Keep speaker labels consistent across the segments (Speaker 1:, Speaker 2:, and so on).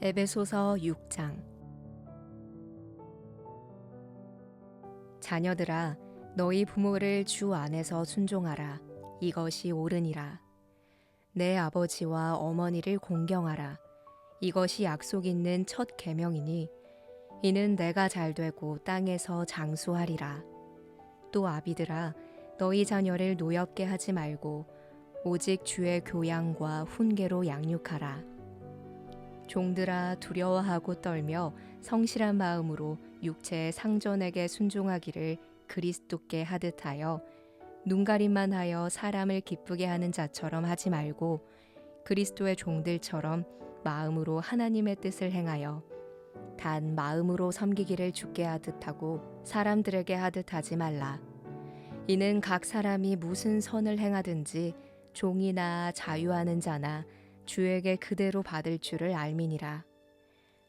Speaker 1: 에베소서 6장. 자녀들아 너희 부모를 주 안에서 순종하라. 이것이 옳으니라. 내 아버지와 어머니를 공경하라. 이것이 약속 있는 첫 계명이니 이는 내가 잘 되고 땅에서 장수하리라. 또 아비들아 너희 자녀를 노엽게 하지 말고 오직 주의 교양과 훈계로 양육하라 종들아 두려워하고 떨며 성실한 마음으로 육체의 상전에게 순종하기를 그리스도께 하듯하여 눈가림만 하여 사람을 기쁘게 하는 자처럼 하지 말고 그리스도의 종들처럼 마음으로 하나님의 뜻을 행하여 단 마음으로 섬기기를 죽게 하듯 하고 사람들에게 하듯 하지 말라. 이는 각 사람이 무슨 선을 행하든지 종이나 자유하는 자나 주에게 그대로 받을 줄을 알미니라.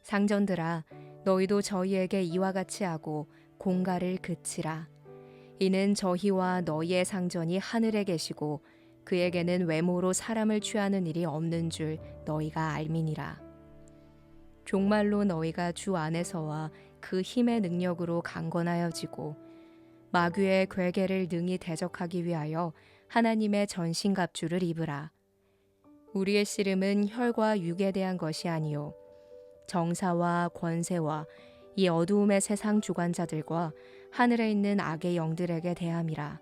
Speaker 1: 상전들아, 너희도 저희에게 이와 같이 하고 공가를 그치라. 이는 저희와 너희의 상전이 하늘에 계시고 그에게는 외모로 사람을 취하는 일이 없는 줄 너희가 알미니라. 종말로 너희가 주 안에서와 그 힘의 능력으로 강건하여지고 마귀의 괴계를 능히 대적하기 위하여 하나님의 전신갑주를 입으라. 우리의 씨름은 혈과 육에 대한 것이 아니요 정사와 권세와 이 어두움의 세상 주관자들과 하늘에 있는 악의 영들에게 대함이라.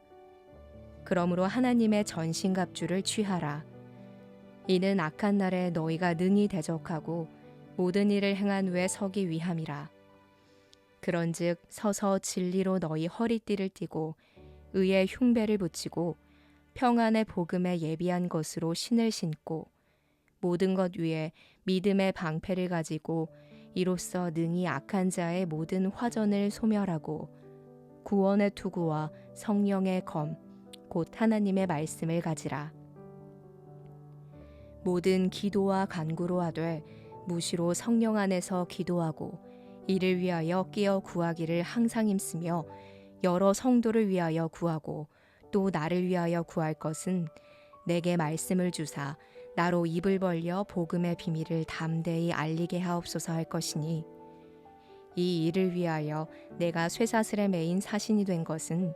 Speaker 1: 그러므로 하나님의 전신갑주를 취하라. 이는 악한 날에 너희가 능히 대적하고 모든 일을 행한 후에 서기 위함이라. 그런즉 서서 진리로 너희 허리띠를 띠고 의의 흉배를 붙이고 평안의 복음에 예비한 것으로 신을 신고 모든 것 위에 믿음의 방패를 가지고 이로써 능히 악한 자의 모든 화전을 소멸하고 구원의 투구와 성령의 검, 곧 하나님의 말씀을 가지라. 모든 기도와 간구로 하되 무시로 성령 안에서 기도하고 이를 위하여 끼어 구하기를 항상 힘쓰며 여러 성도를 위하여 구하고 또 나를 위하여 구할 것은 내게 말씀을 주사 나로 입을 벌려 복음의 비밀을 담대히 알리게 하옵소서 할 것이니 이 일을 위하여 내가 쇠사슬에 매인 사신이 된 것은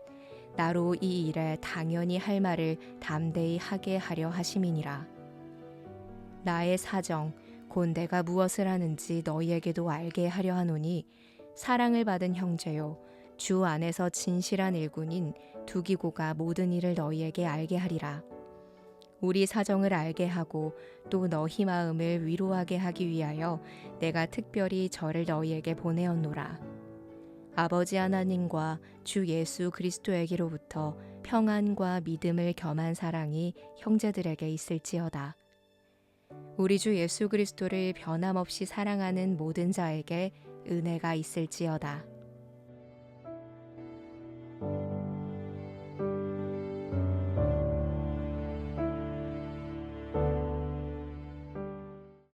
Speaker 1: 나로 이 일에 당연히 할 말을 담대히 하게 하려 하심이니라. 나의 사정 곧 내가 무엇을 하는지 너희에게도 알게 하려 하노니 사랑을 받은 형제요 주 안에서 진실한 일꾼인 두기고가 모든 일을 너희에게 알게 하리라. 우리 사정을 알게 하고 또 너희 마음을 위로하게 하기 위하여 내가 특별히 저를 너희에게 보내었노라. 아버지 하나님과 주 예수 그리스도에게로부터 평안과 믿음을 겸한 사랑이 형제들에게 있을지어다. 우리 주 예수 그리스도를 변함없이 사랑하는 모든 자에게 은혜가 있을지어다.